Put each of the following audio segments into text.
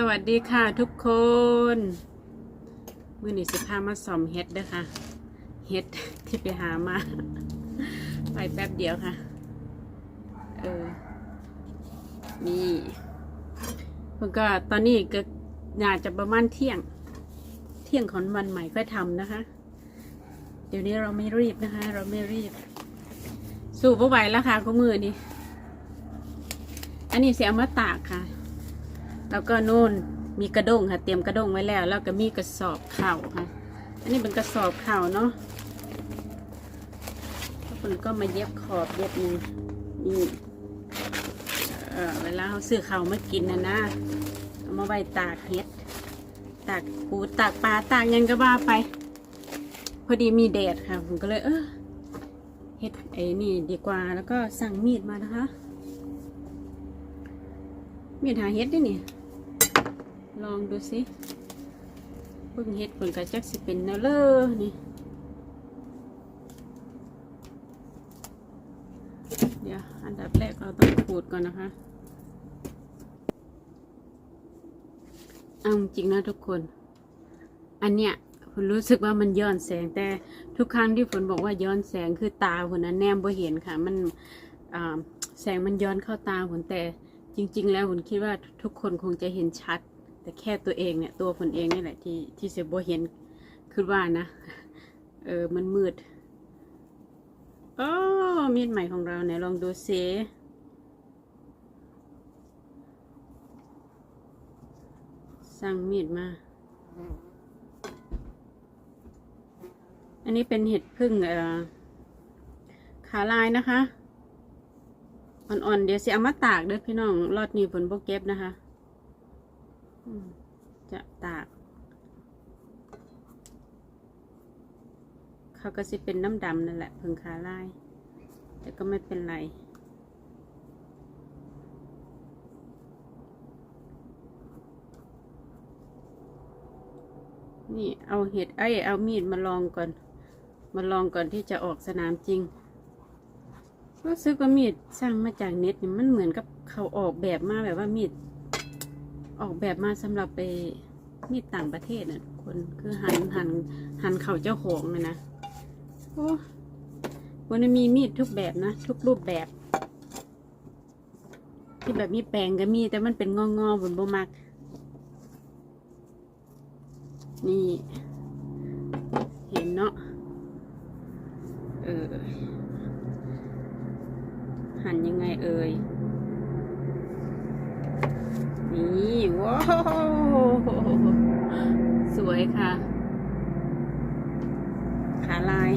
สวัสดีค่ะทุกคนมื่อนี้สิพามาสอมเฮ็ดเด้อค่ะ เฮ็ดที่ไปหามา ไปแป๊บเดียวค่ะ เออ นี่เพิ่นก็ตอนนี้ก็น่าจะประมาณเที่ยง เที่ยงของวันใหม่ค่อยทำนะคะ เดี๋ยวนี้เราไม่รีบนะคะ เราไม่รีบ สู่บ่ไหวแล้วค่ะก็มือนี้อันนี้เสียมาตากค่ะ แล้วก็นู่นมีกระด้งค่ะ เตรียมกระด้งไว้แล้ว แล้วก็มีกระสอบเข่าค่ะ อันนี้เป็นกระสอบเข่าเนาะทุกคนก็มาเย็บขอบเย็บนี่นี่เออเวลาเขาซื้อเข่าวมากินนะนะเอามาไว้ตากเห็ด ตากปูตากปลาตากหยังก็ว่าไป พอดีมีแดดค่ะ ผมก็เลยเออเฮ็ดไอ้นี่ดีกว่าแล้วก็สั่งมีดมานะคะ มีดหาเฮ็ดด้วยนี่ ลองดูสิเพิ่งเฮ็ดเพิ่งกระจักสิเป็นแนวเลอนี่เดี๋ยวอันดับแรกเราต้องขูดก่อนนะคะเอาจริงนะทุกคน อันเนี้ยฝนรู้สึกว่ามันย้อนแสงแต่ทุกครั้งที่ฝนบอกว่าย้อนแสงคือตาฝนนั้นแนมบ่เห็นค่ะ มันแสงมันย้อนเข้าตาฝนแต่จริง ๆ แล้วฝนคิดว่าทุกคนคงจะเห็นชัด แต่แค่ตัวเองเนี่ย ตัวฝนเองนี่แหละที่ที่เสบเห็นคือว่านะ เออมันมืดโอ้มีดใหม่ของเราไหนลองดูซิสั่งมีดมา อันนี้เป็นเห็ดพึ่งเอ่อขาลายนะคะ อ่อนๆ เดี๋ยวสิเอามาตากเด้อพี่น้อง รอดนี้ฝนโบเก็บนะคะ จะตากเขาก็สิเป็นน้ำดำนั่นแหละพึ่งขาลาย แต่ก็ไม่เป็นไร นี่เอาเห็ดไอ้เอามีดมาลองก่อน มาลองก่อนที่จะออกสนามจริงรู้สึกว่ามีดสร้างมาจากเน็ตนี่มันเหมือนกับเขาออกแบบมาแบบว่ามีด ออกแบบมาสำหรับไปมีดต่างประเทศน่ะทุกคนคือหันหันหันเข่าเจ้าของเลยนะโอ้วันนี้มีมีดทุกแบบนะ ทุกรูปแบบ ที่แบบมีแปลงก็มีแต่มันเป็นงองๆบนบ่มัก นี่ เห็นเนาะ เออ หันยังไงเอ่ย นี่ว้าวสวยค่ะ ขาลาย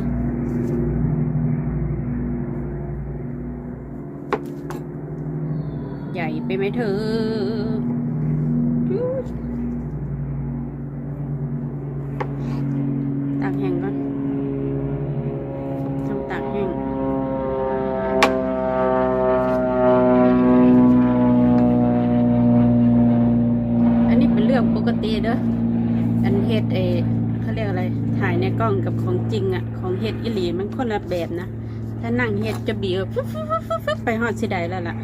ใหญ่ไปไหมเธอ ตากแห้งก่อนทำตากแห้งอันนี้เป็นเรื่องปกติเด้อ อันเฮ็ดเอเขาเรียกอะไร ถ่ายในกล้องกับของจริงอะของเฮ็ดอิหลีมันคนละแบบนะ ถ้านั่งเฮ็ดจะบีบไปฮอดสิใดแล้วล่ะ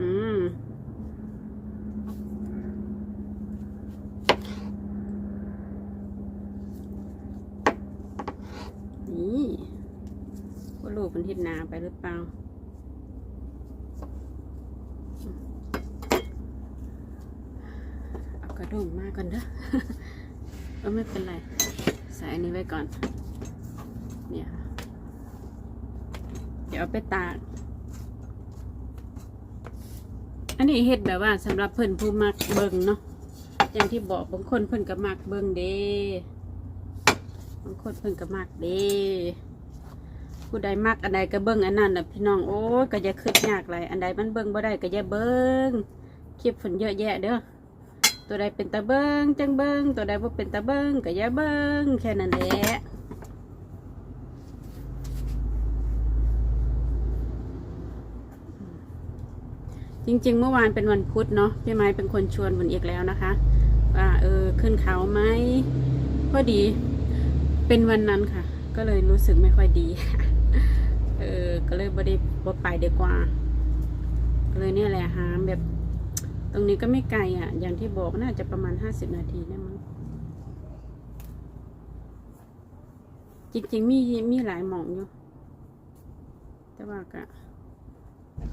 อืม นี่ว่าลูก มันทิศนาไปหรือเปล่า เอากระด้งมาก่อนเด้อเออไม่เป็นไร ใส่อันนี้ไว้ก่อน เนี่ย เดี๋ยวเอาไปตาก อันนี้เฮ็ดแบบว่าสำหรับเพิ่นผู้มักเบิงเนาะ อย่างที่บอกบางคนเพิ่นก็มักเบิงเด้บางคนเพิ่นก็มักเด้ ผู้ใดมักอันใดก็เบิ่งอันนั้นน่ะพี่น้องโอ้ยก็อย่าคิดยากหลยอันใดมันเบิ่งบ่ได้ก็อย่เบิ่งคลิปฝนเยอะแยะเด้อตัวใดเป็นตาเบิ่งจังเบิ่งตัวใดบ่เป็นตาเบิ่งก็อย่เบิ่งแค่นั้นแหละจริง ๆ เมื่อวานเป็นวันพุธเนาะพี่ไม้เป็นคนชวนฝนเอกแล้วนะคะว่าเออขึ้นเขาไหมพอดี เป็นวันนั้นค่ะ ก็เลยรู้สึกไม่ค่อยดี ก็เลยบ่ได้บ่ไปดีกว่าก็เลยเนี่ยแหละหาแบบ ตรงนี้ก็ไม่ไกลอะ อย่างที่บอกน่าจะประมาณห้าสิบนาทีได้มั้งจริงๆมีมีหลายหมองอยู่ แต่ว่าก็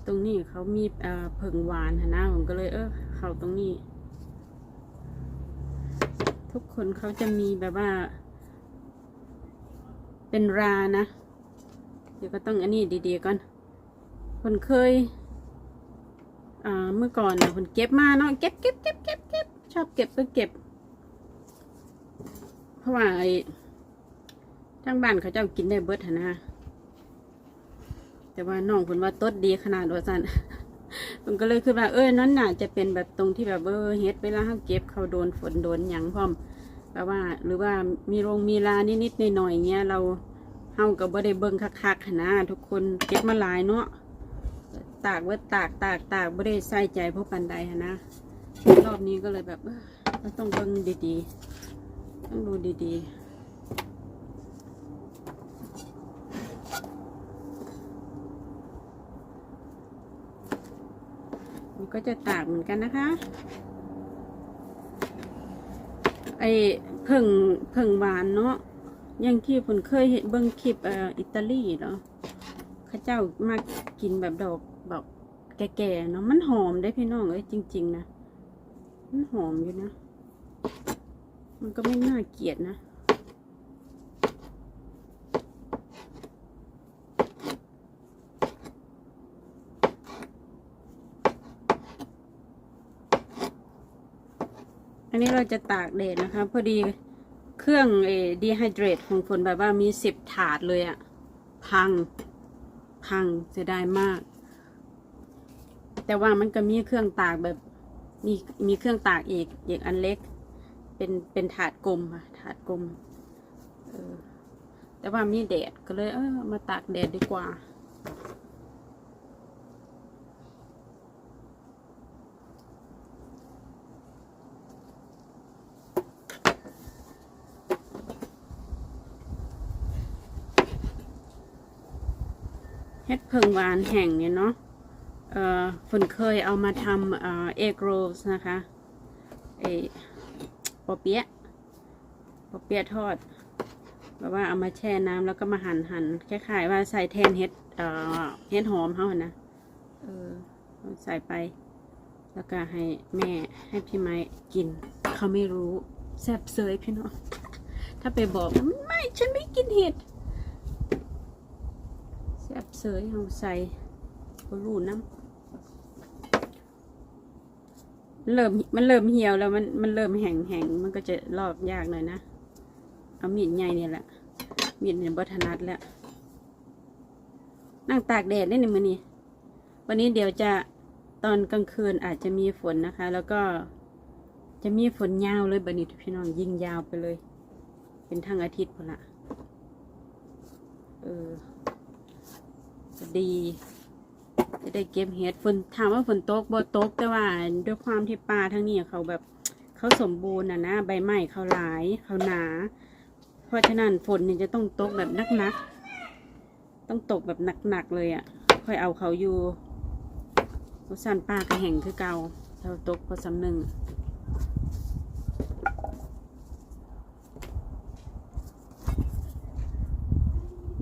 ตรงนี้เขามีเอ่อเผิงหวานนะผมก็เลย เออเขาตรงนี้ ทุกคนเขาจะมีแบบว่า เป็นรานะ ดี๋ยวก็ต้องอันนี้ดีๆก่อนคนเคยอ่าเมื่อก่อนนะคนเก็บมาเนาะเก็บเก็บเก็บเก็บเก็บชอบเก็บก็เก็บ เพราะว่าไอ้ทางบ้านเขาเจ้ากินได้เบิดนะแต่ว่าน้องคนว่าต้นดีขนาดว่าสันมันก็เลยคือว่าเอ้ยนั่นน่ะจะเป็นแบบตรงที่แบบเออเฮ็ดเวลาเขาเก็บเขาโดนฝนโดนหยังพร้อมแบบว่าหรือว่ามีโรงมีลานิดๆหน่อยๆเงี้ยเรา เฮากับบ่ได้เบิ่งคักๆหั้นะทุกคนเก็บมาหลายเนาะตากไว้ตากตากตากบ่ได้ใส่ใจพวกปันใดนะรอบนี้ก็เลยแบบเราต้องเบิ่งดีๆ ต้องดูดีๆก็จะตากเหมือนกันนะคะ ไอเพิ่งเพิ่งหวานเนาะ อยังที่ผมเคยเห็นเบิ้งคลิปอ,อิตาลีเนาะเข้าเจ้ามากินแบบดอกแบบแก่ๆเนาะมันหอมได้พี่น้องเอ้ยจริง ๆ นะ มันหอมอยู่นะ มันก็ไม่น่าเกลียดนะอันนี้เราจะตากแดดนะคะ พอดี เครื่องเอดีไฮเดรตของฝนแบบว่ามีสิบถาดเลยอะพัง พังเสียดายมาก แต่ว่ามันก็มีเครื่องตากแบบ มีมีเครื่องตากอีกอีกอันเล็ก เป็นเป็นถาดกลมค่ะถาดกลมแต่ว่ามีแดดก็เลยเออมาตากแดดดีกว่า ฮ็ดเพิงหวานแห่งเนี่ยเนาะเอ่อฝนเคยเอามาทำเอ่อเอ็กโรสนะคะเอปอเปี๊ยะปอเปี๊ยะทอดแบบว่าเอามาแช่น้ำแล้วก็มาหั่นหั่นคล้ายๆว่าใส่แทนเห็ดเอ่อเห็ดหอมเขานะเออใส่ไป แล้วก็ให้แม่ให้พี่ไม้กิน เขาไม่รู้แซ่บเซยพี่น้องถ้าไปบอกไม่ฉันไม่กินเห็ด เสยเอาใส่บรูน้ำเริ่มมันเริ่มเหี่ยวแล้วมันมันเริ่มแห้งแห้งมันก็จะลอกยากหน่อยนะ เอามีดใหญ่เนี่ยแหละมีดเนี่ยบัถนัดแล้ว นั่งตากแดดได้ในมือนี้ วันนี้เดี๋ยวจะตอนกลางคืนอาจจะมีฝนนะคะ แล้วก็จะมีฝนยาวเลยบันนี้พี่น้องยิงยาวไปเลย เป็นทั้งอาทิตย์พอละเออ ดี จะได้เก็บเห็ดฝนถามว่าฝนตกบ่ตกแต่ว่าด้วยความที่ป่าทั้งนี้เขาแบบเขาสมบูรณ์นะนะใบไม้เขาหลายเขาหนา เพราะฉะนั้นฝนเนี่ยจะต้องตกแบบหนักๆต้องตกแบบหนักๆเลยอะ่ะ ค่อยเอาเขาอยู่วัสันป่ากระแห่งคือเกาเราตกพอสำหนึ่ง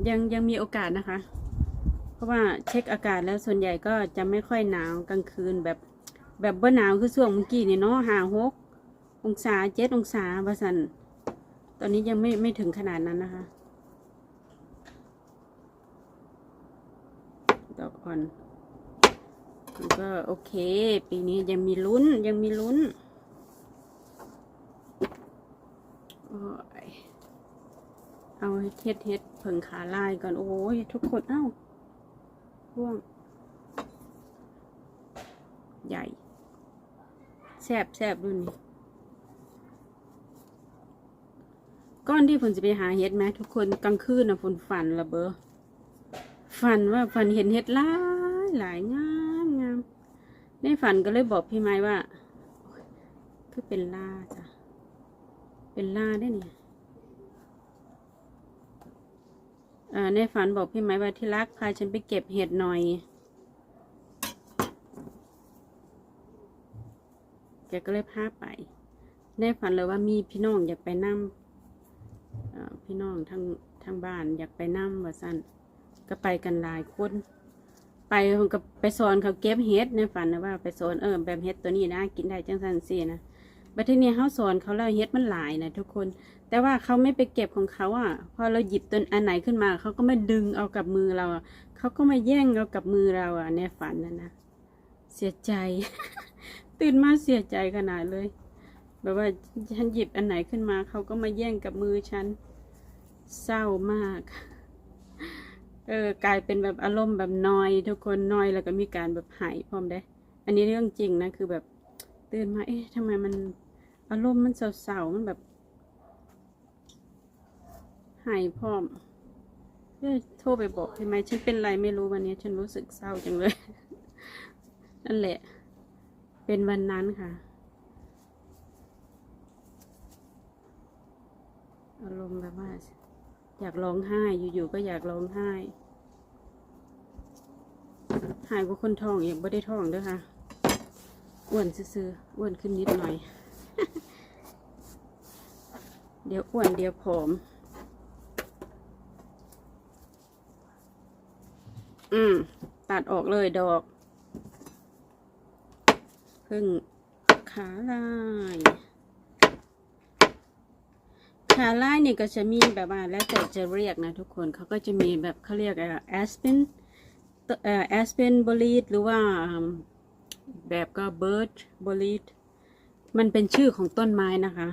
ยังยังมีโอกาสนะคะ เพราะว่าเช็คอากาศแล้วส่วนใหญ่ก็จะไม่ค่อยหนาวกลางคืนแบบแบบว่าหนาวคือช่วงเมื่อกี้นี่เนาะห้าหกองศาเจ็ดองศาประสันตอนนี้ยังไม่ไม่ถึงขนาดนั้นนะคะ ดอกอ่อนมันก็โอเค ปีนี้ยังมีลุ้นยังมีลุ้นเอาเฮ็ดเฮ็ดเผิงขาลายก่อน โอ้ยทุกคน เอ้า พ่วง ใหญ่แซบแซบดูนี่ก้อนที่ฝนจะไปหาเห็ดไหมทุกคนกลางคืนนะฝนฝันละเบอฝันว่าฝันเห็นเห็ดหลายหลายงามงามในฝันก็เลยบอกพี่ไม้ว่า คือเป็นล่าจ้ะเป็นล่าได้เนี่ย เอ่อ ในฝันบอกพี่ไม้ว่าที่รักพาฉันไปเก็บเห็ดหน่อย แกก็เลยพาไป ในฝันเลยว่ามีพี่น้องอยากไปนั่เอ่อพี่น้องทางทางบ้านอยากไปนั่ว่าสั้นก็ไปกันหลายคนไปก็ไปสอนเขาเก็บเห็ดในฝันนะว่าไปสอนเออแบบเห็ดตัวนี้นะ กินได้จังสันสีนะ บัดทีนี้เขาสอนเขาแล้วเห็ดมันหลายนะทุกคน แต่ว่าเขาไม่ไปเก็บของเขาอะ พอเราหยิบตัวอันไหนขึ้นมา เขาก็มาดึงเอากับมือเราเขาก็มาแย่งเอากับมือเราอะในฝันนะนะ เสียใจ ตื่นมาเสียใจขนาดเลย แบบว่าฉันหยิบอันไหนขึ้นมา เขาก็มาแย่งกับมือฉัน เศร้ามาก เออกลายเป็นแบบอารมณ์แบบนอย ทุกคนนอยแล้วก็มีการแบบหายพร้อมได้ อันนี้เรื่องจริงนะคือแบบ ตื่นมา เอ๊ะทำไมมันอารมณ์มันเศร้าๆมันแบบหายพร้อมเอ้ยโทรไปบอกทำไมฉันเป็นไรไม่รู้วันนี้ ฉันรู้สึกเศร้าจังเลย นั่นแหละ เป็นวันนั้นค่ะ อารมณ์แบบว่า อยากร้องไห้อยู่ๆก็อยากร้องไห้ หายกว่าคนท้องอีกไม่ได้ท้องด้วยค่ะ อ้วนซื่อๆอ้วนขึ้นนิดหน่อย เดี๋ยวอ้วนเดี๋ยวผอม อืม ตัดออกเลยดอก พึ่งขาลายขาลายเนี่ยก็จะมีแบบว่าแล้วแต่จะเรียกนะทุกคนเขาก็จะมีแบบเขาเรียกแอสเปนแอสเปนบลีดหรือว่า แบบก็เบิร์ดบอลีดมันเป็นชื่อของต้นไม้นะคะ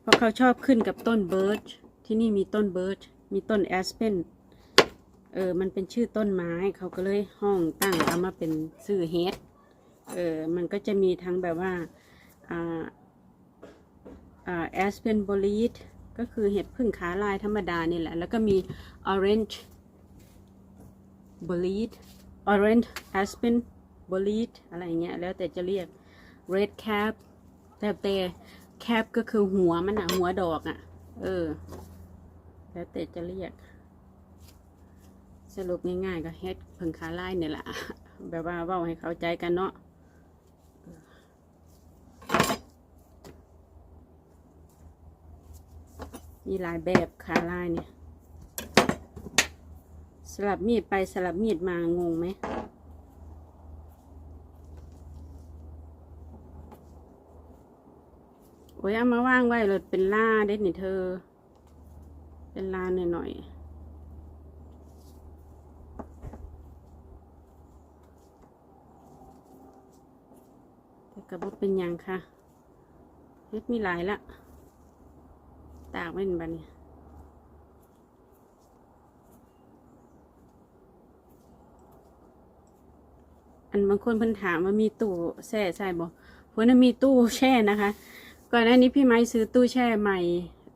เพราะเขาชอบขึ้นกับต้นเบิร์ดที่นี่มีต้นเบิร์ดมีต้นแอสเปนเออ มันเป็นชื่อต้นไม้เขาก็เลยห้องตั้งเอามาเป็นชื่อเฮดเออ มันก็จะมีทั้งแบบว่าอ่าอ่าแอสเพนบอลีดก็คือเห็ดพึ่งขาลายธรรมดานี่แหละ แล้วก็มี orange b l e e d orange aspen b l e e d อะไรเงี้ย แล้วแต่จะเรียก red cap แต่แต่ cap ก็คือหัวมันอะหัวดอกอะเออ แล้วแต่จะเรียก สรุปง่ายๆก็เฮ็ดพึงขาลายเนี่ยแหละแบบว่าเว่าให้เข้าใจกันเนาะมีหลายแบบขาลายเนี่ย สลับมีดไปสลับมีดมางงไหม โอ้ ยเอามาว่างไว้เลยเป็นล่าเด็ดนี่เธอ เป็นล่าหน่อยๆแต่กระบอกเป็นยังค่ะเฮ็ดมีหลายละ ตากไว้บันนี้อันบางคนเพิ่นถามว่ามีตู้แช่ใช่บ่เพิ่นนมีตู้แช่นะคะ ก่อนหน้านี้พี่ไม้ซื้อตู้แช่ใหม่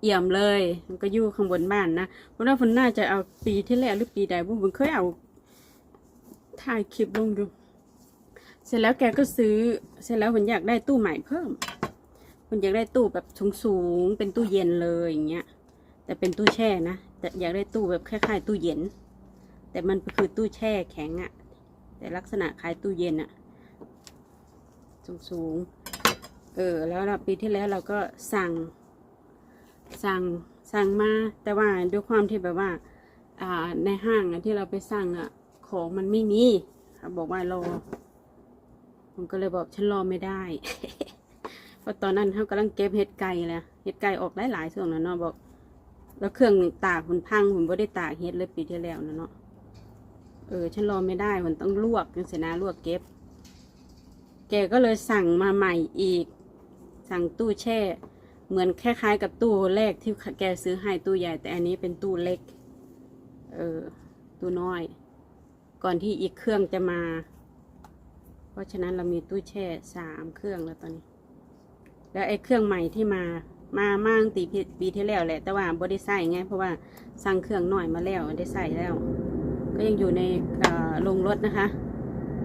เอี่ยมเลยมันก็อยู่ข้างบนบ้านนะเพราะว่าเพิ่นน่าจะเอาปีที่แล้วหรือปีใดบุ้ผมเคยเอาถ่ายคลิปลงดูเสร็จแล้วแกก็ซื้อ เสร็จแล้วผมอยากได้ตู้ใหม่เพิ่มคุณอยากได้ตู้แบบสูงๆเป็นตู้เย็นเลยอย่างเงี้ย แต่เป็นตู้แช่นะแต่อยากได้ตู้แบบคล้ายๆตู้เย็น แต่มันคือตู้แช่แข็งอะแต่ลักษณะคล้ายตู้เย็นอะสูงๆ เออแล้วเราปีที่แล้วเราก็สั่ง สั่งสั่งมา แต่ว่าด้วยความที่แบบว่า อ่าในห้างอะที่เราไปสั่งอะของมันไม่มีเขาบอกว่ารอผมก็เลยบอกฉันรอไม่ได้เพราะตอนนั้นเขากำลังเก็บเห็ดไก่แหละเห็ดไก่ออกหลายๆส่วนนะเนาะบอก แล้วเครื่องตากมันพังผมไม่ได้ตากเห็ดเลยปีที่แล้วนะเนาะเออฉันรอไม่ได้มันต้องลวกจังเสนะลวกเก็บแกก็เลยสั่งมาใหม่อีก สั่งตู้แช่ เหมือนคล้ายๆ กับตู้แรกที่แกซื้อให้ตู้ใหญ่ แต่อันนี้เป็นตู้เล็ก เออ ตู้น้อย ก่อนที่อีกเครื่องจะมา เพราะฉะนั้นเรามีตู้แช่สามเครื่องแล้วตอนนี้ แล้วไอ้เครื่องใหม่ที่มา มามาตั้งตีปีที่แล้วแหละ แต่ว่าบ่ได้ใส่ไง เพราะว่าสั่งเครื่องหน่อยมาแล้วได้ใส่แล้ว ก็ยังอยู่ในโรงรถนะคะ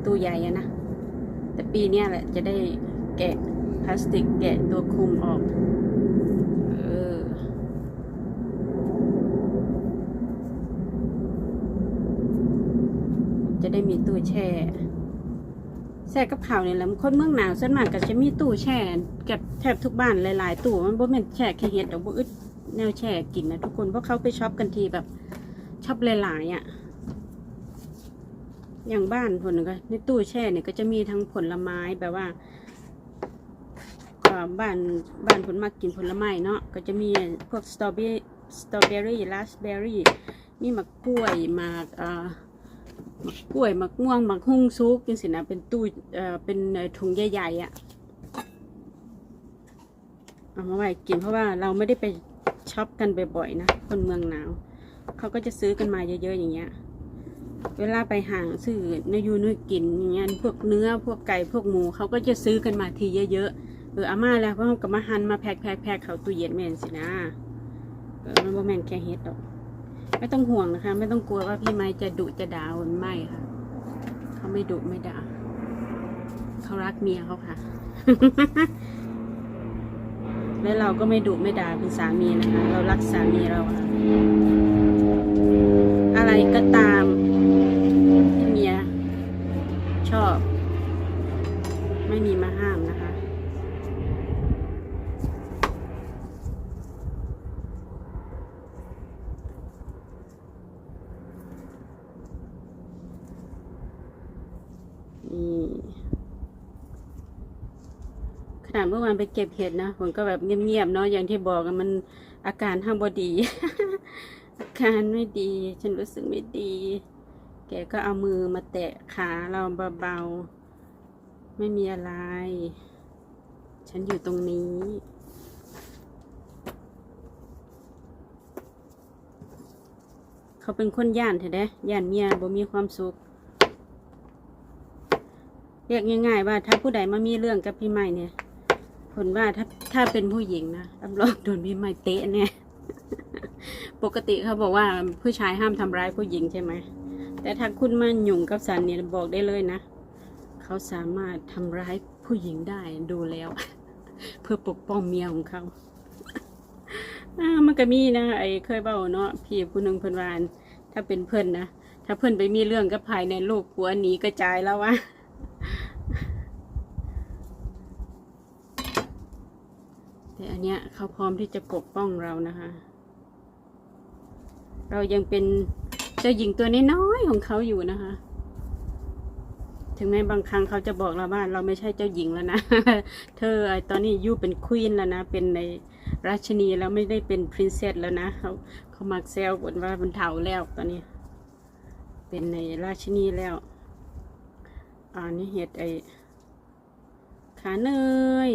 ตู้ใหญ่นะ แต่ปีนี้แหละจะได้แกะ ลาสติกแกะตัวคุมออกเออจะได้มีตู้แช่แช่กับข้าวเนี่ยแหละคนเมืองหนาวส่วนมากก็จะมีตู้แช่เกับแทบทุกบ้านหลาย ๆ ตู้มันบ่แม่นแช่แค่เฮ็ดดอกบ่อึดแนวแช่กินนะทุกคนเพราะเขาไปช็อปกันทีแบบช็อปหลาย ๆ อะ อย่างบ้านคนก็ในตู้แช่เนี่ยก็จะมีทั้งผลไม้แบบว่า บ้านบ้านผลมากินผลไม้เนาะก็จะมีพวกสตรอเบอรี่สตรอเบอรี่ราสเบอรี่มีหมักกล้วยหมากเอ่อหมักกล้วยหมักม่วงหมักหุ่งซุกจังสินะเป็นตู้เอ่อเป็นถุงใหญ่ๆอะ่ะเอามาไว้กินเพราะว่าเราไม่ได้ไปช็อปกันบ่อยๆนะคนเมืองหนาวเขาก็จะซื้อกันมาเยอะๆอย่างเงี้ยเวลาไปห่างซื้อนยูนื้กินอย่างเงี้ยพวกเนื้อพวกไก่พวกหมูเขาก็จะซื้อกันมาทีเยอะๆ อออาม่าแล้วเพราะเขาก็มาหันมาแพ็คแพ็คแพ็คเขาตู้เย็นแม่นสินะเออมันบ่แม่นแค่เฮ็ดดอก ไม่ต้องห่วงนะคะ ไม่ต้องกลัวว่าพี่ไม้จะดุจะด่าวันไม่ค่ะ เขาไม่ดุไม่ด่าเขารักเมียเขาค่ะ แล้วเราก็ไม่ดุไม่ด่าเป็นสามีนะคะ เรารักสามีเราค่ะ อะไรก็ตามที่เมียชอบ ไม่มีมาห้ามนะคะ นี่ขนาดเมื่อ วานไปเก็บเห็ดนะผมก็แบบเงียบๆเนาะอย่างที่บอกมันอาการห้ามบดี อาการไม่ดี ฉันรู้สึกไม่ดี แกก็เอามือมาแตะขาเราเบาๆ ไม่มีอะไร ฉันอยู่ตรงนี้เขาเป็นคนย่านเถอะเด้ย่านเมียบ่มีความสุข เรียกง่ายๆว่าถ้าผู้ใดมามีเรื่องกับพี่ใหม่เนี่ย ผลว่าถ้าถ้าเป็นผู้หญิงนะรับรองโดนพี่ใหม่เตะเนี่ย ปกติเขาบอกว่าผู้ชายห้ามทำร้ายผู้หญิงใช่ไหม แต่ถ้าคุณมาหยุ่งกับสันเนี่ยบอกได้เลยนะ เขาสามารถทำร้ายผู้หญิงได้ดูแล้ว เพื่อปกป้องเมียของเขาอ่ามันก็มีนะไอ้เคยเบ้าเนาะพี่ผู้หนึ่งเพิ่อนวาน ถ้าเป็นเพิ่อนนะถ้าเพิ่อนไปมีเรื่องกับภายในลูกผัวหนีกระจายแล้ววะ แต่อันเนี้ยเขาพร้อมที่จะปกป้องเรานะคะ เรายังเป็นเจ้าหญิงตัวน้อยของเขาอยู่นะคะ ถึงแม้บางครั้งเขาจะบอกเราว่าเราไม่ใช่เจ้าหญิงแล้วนะ เธอตอนนี้ยูเป็นควีนแล้วนะ เป็นในราชินีแล้วไม่ได้เป็นพรินเซสแล้วนะเขาเขามักแซวบนว่ามันเฒ่าแล้วตอนนี้ เป็นในราชินีแล้วอ่านี่เห็ดไอขาเนย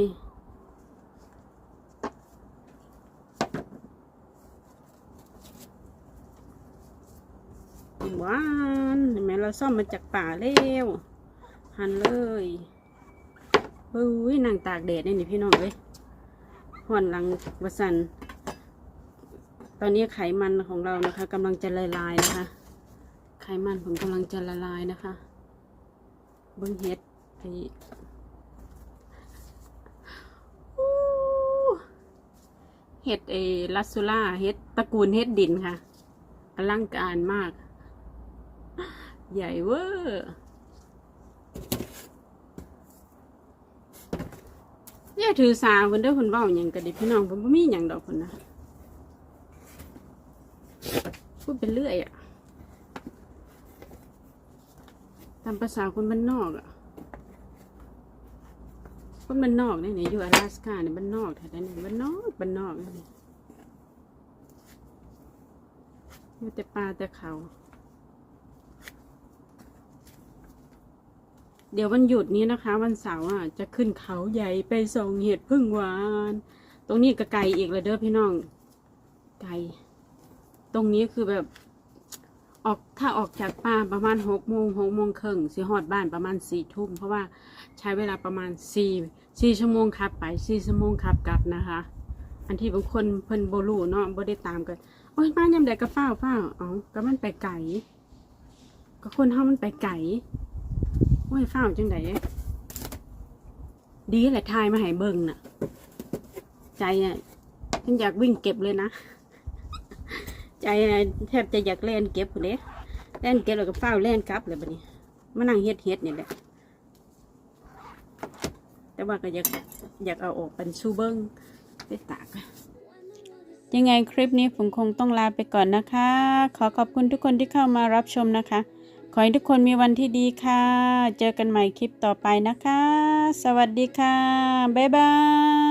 หวานเห็นไหมเรา ซ่อมมาจากป่าเร็วหั่นเลยเฮ้ยนางตากแดดนี่นี่พี่น้องเว้ยห่อนหลังวสัน ตอนนี้ไขมันของเรานะคะกำลังจะละลายนะคะ ไขมันผมกำลังจะละลายนะคะเบิ้งเฮ็ดไอ้อู้เห็ดไอ้ลัสซูล่าเห็ดตระกูลเห็ดดินค่ะอลังการมาก ใหญ่เวอร์เนี่ยถือสาคนเด้อคนเว้าหยังกันดิพี่น้องผมบ่มีหยังดอกคนนะพูดเป็นเรื่อยอะตามภาษาคนบ้านนอกอะคนบ้านนอกเนี่ยเนี่ยอยู่อลาสก้าเนี่ยบ้านนอกแท้ๆเนี่ยบ้านนอกบ้านนอกเนี่ยอยู่แต่ป่าแต่เขา เดี๋ยววันหยุดนี้นะคะ วันเสาร์อะจะขึ้นเขาใหญ่ไปส่งเห็ดพึ่งหวาน ตรงนี้ก็ไกลอีกเลยเด้อพี่น้องไกลตรงนี้คือแบบออกถ้าออกจากป่าประมาณหกโมงหกโมงครึ่งสิฮอดบ้านประมาณสี่ทุ่มเพราะว่าใช้เวลาประมาณสี่สี่ชั่วโมงขับไปสี่ชั่วโมงขับกลับนะคะ อันที่บางคนเพิ่นโบลูเนาะบ่ได้ตามกันโอ้ยมายามใดก็ฟ้าวฟ้าวเอาก็มันไปไกลก็คนเฮามันไปไกลโอ้ยเฝ้าจังไดดีแหละทายมาหายเบิ่งน่ะ ใจเนี่ะฉันอยากวิ่งเก็บเลยนะ ใจแทบจะอยากเล่นเก็บเลยเล่นเก็บแล้วก็เฝ้าเล่นกลับเลยบัดนี้มานั่งเฮ็ดเฮ็ดเนี่ยแหละแต่ว่าก็อยากอยากเอาออกเป็นชูเบิ้งไปตากยังไงคลิปนี้ผมคงต้องลาไปก่อนนะคะ ขอขอบคุณทุกคนที่เข้ามารับชมนะคะ ขอให้ทุกคนมีวันที่ดีค่ะ เจอกันใหม่คลิปต่อไปนะคะ สวัสดีค่ะ บ๊ายบาย